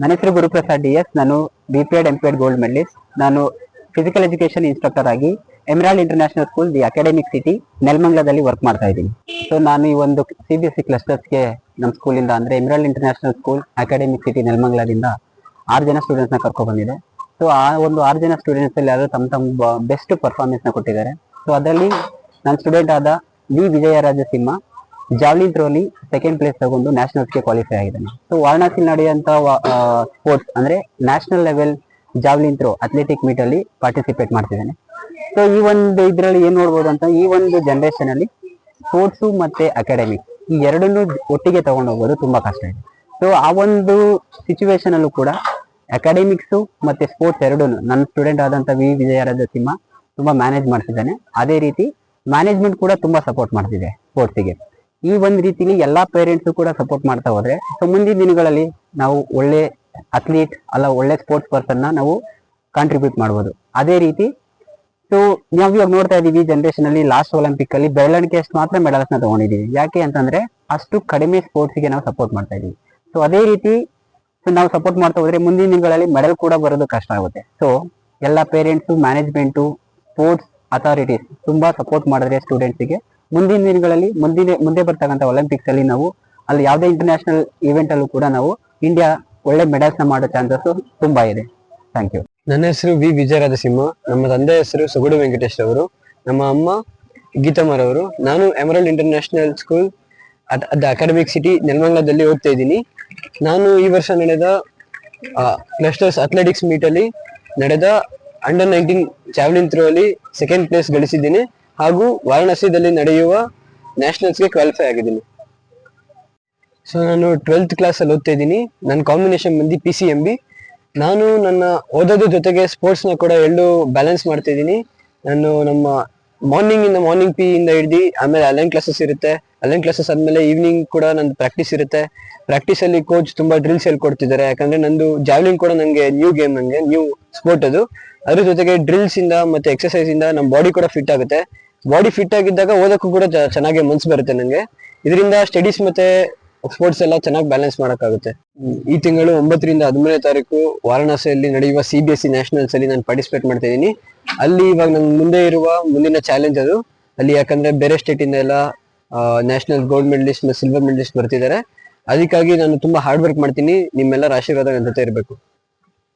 ನನ್ನ ಹೆಸರು Guruprasad D S ನಾನು B P Ed M P Ed gold medalist ನಾನು ಫಿಸಿಕಲ್ ಎಜುಕೇಶನ್ ಇನ್ಸ್ಟ್ರಕ್ಟರ್ ಆಗಿ Emerald International School the Academic City ನೆಲಮಂಗ್ಲದಲ್ಲಿ work ಮಾಡ್ತಾ ಇದ್ದೀನಿ. ಸೊ ನಾನು ಈ ಒಂದು ಸಿ ಬಿ ಎಸ್ ಸಿ ಕ್ಲಸ್ಟರ್ಸ್ಗೆ ನಮ್ಮ ಸ್ಕೂಲಿಂದ ಅಂದ್ರೆ Emerald International School Academic City ನೆಲಮಂಗ್ಲದಿಂದ ಆರು ಜನ ಸ್ಟೂಡೆಂಟ್ಸ್ನ ಕರ್ಕೊಂಡು ಬಂದಿದೆ. ಸೊ ಆ ಒಂದು ಆರು ಜನ ಸ್ಟೂಡೆಂಟ್ಸ್ ಅಲ್ಲಿ ಯಾರು ತಮ್ಮ ತಮ್ಮ ಬೆಸ್ಟ್ ಪರ್ಫಾರ್ಮೆನ್ಸ್ನ ಕೊಟ್ಟಿದ್ದಾರೆ. ಸೊ ಅದರಲ್ಲಿ ನನ್ನ ಸ್ಟೂಡೆಂಟ್ ಆದ ವಿ ವಿಜಯರಾಜ ಸಿಂಹ ಜಾವ್ಲಿನ್ ಥ್ರೋಲಿ ಸೆಕೆಂಡ್ ಪ್ಲೇಸ್ ತಗೊಂಡು ನ್ಯಾಷನಲ್ಸ್ಗೆ ಕ್ವಾಲಿಫೈ ಆಗಿದ್ದಾನೆ. ಸೊ ವಾರಣಾಸಿಲಿ ನಡೆಯುವಂಥ ಸ್ಪೋರ್ಟ್ಸ್ ಅಂದ್ರೆ national level javelin throw athletic meet ಅಲ್ಲಿ ಪಾರ್ಟಿಸಿಪೇಟ್ ಮಾಡ್ತಿದ್ದಾನೆ. ಸೊ ಈ ಒಂದು ಇದರಲ್ಲಿ ಏನು ನೋಡ್ಬೋದು ಅಂತ ಈ ಒಂದು ಜನರೇಷನ್ ಅಲ್ಲಿ ಮತ್ತು ಅಕಾಡೆಮಿಕ್ ಈ ಎರಡನ್ನೂ ಒಟ್ಟಿಗೆ ತಗೊಂಡು ಹೋಗೋದು ತುಂಬಾ ಕಷ್ಟ ಇದೆ. ಸೊ ಆ ಒಂದು ಸಿಚುವೇಶನಲ್ಲೂ ಕೂಡ ಅಕಾಡೆಮಿಕ್ಸ್ ಮತ್ತೆ ಸ್ಪೋರ್ಟ್ಸ್ ಎರಡೂ ನನ್ನ ಸ್ಟೂಡೆಂಟ್ ಆದಂತ ವಿ. ವಿಜಯರಾಜ ಸಿಂಹ ತುಂಬಾ ಮ್ಯಾನೇಜ್ ಮಾಡ್ತಿದ್ದಾನೆ. ಅದೇ ರೀತಿ ಮ್ಯಾನೇಜ್ಮೆಂಟ್ ಕೂಡ ತುಂಬಾ ಸಪೋರ್ಟ್ ಮಾಡ್ತಿದೆ ಸ್ಪೋರ್ಟ್ಸಿಗೆ ಈ ಒಂದು ರೀತಿಲಿ ಎಲ್ಲಾ ಪೇರೆಂಟ್ಸ್ ಕೂಡ ಸಪೋರ್ಟ್ ಮಾಡ್ತಾ ಹೋದ್ರೆ ಸೊ ಮುಂದಿನ ದಿನಗಳಲ್ಲಿ ನಾವು ಒಳ್ಳೆ ಅಥ್ಲೀಟ್ ಅಲ್ಲ, ಒಳ್ಳೆ ಸ್ಪೋರ್ಟ್ಸ್ ಪರ್ಸನ್ ನಾವು ಕಾಂಟ್ರಿಬ್ಯೂಟ್ ಮಾಡ್ಬೋದು. ಅದೇ ರೀತಿ ಸೊ ನಾವು ಇವಾಗ ನೋಡ್ತಾ ಇದೀವಿ ಜನರೇಷನ್ ಅಲ್ಲಿ ಲಾಸ್ಟ್ ಒಲಿಂಪಿಕ್ ಅಲ್ಲಿ ಬೆರಳಿಕೆ ಅಷ್ಟು ಮಾತ್ರ ಮೆಡಲ್ಸ್ನ ತಗೊಂಡಿದೀವಿ. ಯಾಕೆ ಅಂತಂದ್ರೆ, ಅಷ್ಟು ಕಡಿಮೆ ಸ್ಪೋರ್ಟ್ಸ್ಗೆ ನಾವು ಸಪೋರ್ಟ್ ಮಾಡ್ತಾ ಇದೀವಿ. ಸೊ ಅದೇ ರೀತಿ ನಾವು ಸಪೋರ್ಟ್ ಮಾಡ್ತಾ ಹೋದ್ರೆ ಮುಂದಿನ ದಿನಗಳಲ್ಲಿ ಮೆಡಲ್ ಕೂಡ ಬರೋದು ಕಷ್ಟ ಆಗುತ್ತೆ. ಸೊ ಎಲ್ಲ ಪೇರೆಂಟ್ಸ್ ಮ್ಯಾನೇಜ್ಮೆಂಟು ಸ್ಪೋರ್ಟ್ಸ್ ಅಥಾರಿಟೀಸ್ ತುಂಬಾ ಸಪೋರ್ಟ್ ಮಾಡಿದ್ರೆ ಸ್ಟೂಡೆಂಟ್ಸ್ಗೆ ಮುಂದಿನ ದಿನಗಳಲ್ಲಿ ಮುಂದಿನ, ಮುಂದೆ ಬರ್ತಕ್ಕಂಥ ಒಲಿಂಪಿಕ್ಸ್ ಅಲ್ಲಿ ನಾವು ಅಲ್ಲಿ ಯಾವುದೇ ಇಂಟರ್ನ್ಯಾಷನಲ್ ಇವೆಂಟ್ ಅಲ್ಲೂ ಕೂಡ ನಾವು ಇಂಡಿಯಾ ಒಳ್ಳೆ ಮೆಡಲ್ಸ್ನ ಮಾಡೋ ಚಾನ್ಸಸ್ ತುಂಬಾ ಇದೆ. ಥ್ಯಾಂಕ್ ಯು ನನ್ನ ಹೆಸರು ವಿ. ವಿಜಯರಾಜ ಸಿಂಹ ನಮ್ಮ ತಂದೆ ಹೆಸರು ಸುಗುಡು ವೆಂಕಟೇಶ್ ಅವರು ನಮ್ಮ ಅಮ್ಮ ಗೀತಮ್ಮರ್ ಅವರು ನಾನು Emerald International School the Academic City ನೆಲಮಂಗಲದಲ್ಲಿ ಓದ್ತಾ ಇದ್ದೀನಿ. ನಾನು ಈ ವರ್ಷ ನಡೆದ ಕ್ಲಸ್ಟರ್ಸ್ ಅಥ್ಲೆಟಿಕ್ಸ್ ಮೀಟ್ ಅಲ್ಲಿ ನಡೆದ ಅಂಡರ್ ನೈನ್ಟೀನ್ ಚಾವಲಿನ್ ಥ್ರೋ ಅಲ್ಲಿ ಸೆಕೆಂಡ್ ಪ್ಲೇಸ್ ಗಳಿಸಿದ್ದೀನಿ. ಹಾಗೂ ವಾರಣಾಸಿದಲ್ಲಿ ನಡೆಯುವ ನ್ಯಾಷನಲ್ಸ್ಗೆ ಕ್ವಾಲಿಫೈ ಆಗಿದ್ದೀನಿ. ಸೊ ನಾನು ಟ್ವೆಲ್ತ್ ಕ್ಲಾಸ್ ಅಲ್ಲಿ ಓದ್ತಾ ಇದ್ದೀನಿ. ನನ್ನ ಕಾಂಬಿನೇಷನ್ ಬಂದು ಪಿ ಸಿ ಎಂ ಬಿ ನಾನು ನನ್ನ ಓದೋದ್ರ ಜೊತೆಗೆ ಸ್ಪೋರ್ಟ್ಸ್ನ ಕೂಡ ಎರಡು ಬ್ಯಾಲೆನ್ಸ್ ಮಾಡ್ತಾ ಇದ್ದೀನಿ. ನಾನು ನಮ್ಮ ಮಾರ್ನಿಂಗ್ ಇಂದ ಮಾರ್ನಿಂಗ್ ಪಿ ಇಂದ ಹಿಡ್ದು ಆಮೇಲೆ ಅಲೈನ್ ಕ್ಲಾಸಸ್ ಇರುತ್ತೆ. ಅಲೈನ್ ಕ್ಲಾಸಸ್ ಆದ್ಮೇಲೆ ಈವ್ನಿಂಗ್ ಕೂಡ ನಂದು ಪ್ರಾಕ್ಟೀಸ್ ಇರುತ್ತೆ. ಪ್ರಾಕ್ಟೀಸ್ ಅಲ್ಲಿ ಕೋಚ್ ತುಂಬಾ ಡ್ರಿಲ್ಸ್ ಹೇಳ್ಕೊಡ್ತಿದ್ದಾರೆ ಯಾಕಂದ್ರೆ ನಂದು ಜಾವ್ಲಿಂಗ್ ಕೂಡ ನಂಗೆ ನ್ಯೂ ಗೇಮ್ ನಂಗೆ ನ್ಯೂ ಸ್ಪೋರ್ಟ್ ಅದು. ಅದ್ರ ಜೊತೆಗೆ ಡ್ರಿಲ್ಸ್ ಇಂದ ಮತ್ತೆ ಎಕ್ಸರ್ಸೈಸ್ ಇಂದ ನಮ್ಮ ಬಾಡಿ ಕೂಡ ಫಿಟ್ ಆಗುತ್ತೆ. ಬಾಡಿ ಫಿಟ್ ಆಗಿದ್ದಾಗ ಓದಕ್ಕೂ ಕೂಡ ಚೆನ್ನಾಗಿ ಮನ್ಸು ಬರುತ್ತೆ ನಂಗೆ ಇದರಿಂದ ಸ್ಟಡೀಸ್ ಮತ್ತೆ ಸ್ಪೋರ್ಟ್ಸ್ ಎಲ್ಲ ಚೆನ್ನಾಗಿ ಬ್ಯಾಲೆನ್ಸ್ ಮಾಡಕ್ಕಾಗುತ್ತೆ. ಈ ತಿಂಗಳು ಒಂಬತ್ತರಿಂದ ಹದಿಮೂರನೇ ತಾರೀಕು ವಾರಣಾಸಿಯಲ್ಲಿ ನಡೆಯುವ C B S C nationals ಅಲ್ಲಿ ನಾನು ಪಾರ್ಟಿಸಿಪೇಟ್ ಮಾಡ್ತಾ ಇದ್ದೀನಿ. ಅಲ್ಲಿ ಇವಾಗ ನನ್ ಮುಂದೆ ಇರುವ ಮುಂದಿನ ಚಾಲೆಂಜ್ ಅದು. ಅಲ್ಲಿ ಯಾಕಂದ್ರೆ ಬೇರೆ ಸ್ಟೇಟ್ ಇಂದ ಎಲ್ಲ national gold medalist silver medalist ಬರ್ತಿದ್ದಾರೆ. ಅದಕ್ಕಾಗಿ ನಾನು ತುಂಬಾ ಹಾರ್ಡ್ ವರ್ಕ್ ಮಾಡ್ತೀನಿ. ನಿಮ್ಮೆಲ್ಲರ ಆಶೀರ್ವಾದ ನನ್ನ ಜೊತೆ ಇರಬೇಕು.